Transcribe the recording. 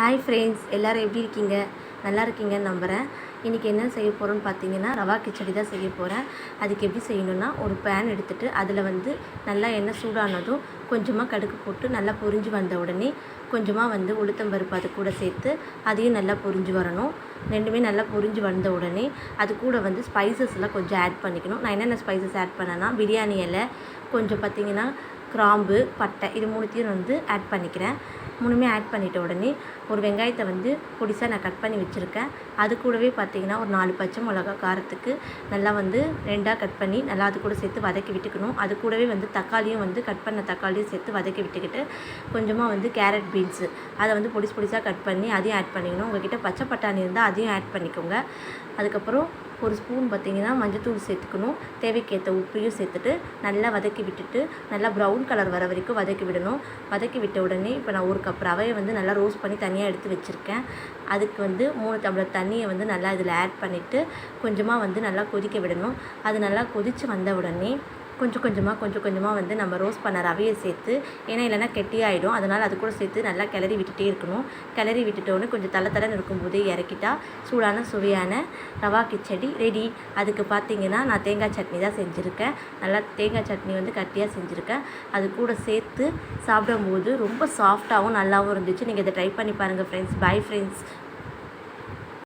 Hi friends எல்லோரும் எப்படி இருக்கீங்க? நல்லா இருக்கீங்கன்னு நம்புகிறேன் இன்றைக்கி என்ன செய்ய போகிறோன்னு பார்த்தீங்கன்னா ரவா கிச்சடி தான் செய்ய போகிறேன் அதுக்கு எப்படி செய்யணுன்னா ஒரு பேன் எடுத்துகிட்டு அதில் வந்து நல்லா எண்ணெய் சூடானதும் கொஞ்சமாக கடுக்கு போட்டு நல்லா பொரிஞ்சு வந்த உடனே கொஞ்சமாக வந்து உளுத்தம்பருப்பு அது கூட சேர்த்து அதையும் நல்லா பொரிஞ்சு வரணும். ரெண்டுமே நல்லா பொரிஞ்சு வந்த உடனே அது கூட வந்து ஸ்பைசஸ்லாம் கொஞ்சம் ஆட் பண்ணிக்கணும். நான் என்னென்ன ஸ்பைசஸ் ஆட் பண்ணேன்னா பிரியாணி இலை கொஞ்சம் பார்த்தீங்கன்னா கிராம்பு பட்டை இது மூணுத்தையும் வந்து ஆட் பண்ணிக்கிறேன். மூணுமே ஆட் பண்ணிட்ட உடனே ஒரு வெங்காயத்தை வந்து பொடிசாக நான் கட் பண்ணி வச்சுருக்கேன். அது கூடவே பார்த்தீங்கன்னா ஒரு நாலு பச்சை மிளகா காரத்துக்கு நல்லா வந்து ரெண்டாக கட் பண்ணி நல்லா அது கூட சேர்த்து வதக்கி விட்டுக்கணும். அது கூடவே வந்து தக்காளியும் வந்து கட் பண்ண தக்காளியும் சேர்த்து வதக்கி விட்டுக்கிட்டு கொஞ்சமாக வந்து கேரட் பீன்ஸு அதை வந்து பொடிசு பொடிசாக கட் பண்ணி அதையும் ஆட் பண்ணிக்கணும். உங்ககிட்ட பச்சை பட்டாணி இருந்தால் அதையும் ஆட் பண்ணிக்கோங்க. அதுக்கப்புறம் ஒரு ஸ்பூன் பார்த்திங்கன்னா மஞ்சத்தூள் சேர்த்துக்கணும். தேவைக்கேற்ற உப்பையும் சேர்த்துட்டு நல்லா வதக்கி விட்டுட்டு நல்லா ப்ரௌன் கலர் வர வரைக்கும் வதக்கி விடணும். வதக்கி விட்ட உடனே இப்போ நான் ஒரு கப் ரவையை வந்து நல்லா ரோஸ்ட் பண்ணி தனியாக எடுத்து வச்சுருக்கேன். அதுக்கு வந்து மூணு டம்ளர் தண்ணியை வந்து நல்லா இதில் ஆட் பண்ணிவிட்டு கொஞ்சமாக வந்து நல்லா கொதிக்க விடணும். அது நல்லா கொதித்து வந்த உடனே கொஞ்சம் கொஞ்சமாக கொஞ்சம் கொஞ்சமாக வந்து நம்ம ரோஸ்ட் பண்ண ரவையை சேர்த்து ஏன்னா இல்லைன்னா கெட்டியாயிடும். அதனால் அது கூட சேர்த்து நல்லா கிளறி விட்டுட்டே இருக்கணும். கிளறி விட்டுட்டோன்னு கொஞ்சம் தலை தலைன்னு இருக்கும்போதே இறக்கிட்டா சூடான சுவையான ரவா கிச்சடி ரெடி அதுக்கு பார்த்தீங்கன்னா நான் தேங்காய் சட்னி தான் செஞ்சுருக்கேன். நல்லா தேங்காய் சட்னி வந்து கட்டியாக செஞ்சுருக்கேன். அது கூட சேர்த்து சாப்பிடும்போது ரொம்ப சாஃப்டாகவும் நல்லாவும் இருந்துச்சு. நீங்கள் இதை ட்ரை பண்ணி பாருங்கள் ஃப்ரெண்ட்ஸ் பை ஃப்ரெண்ட்ஸ்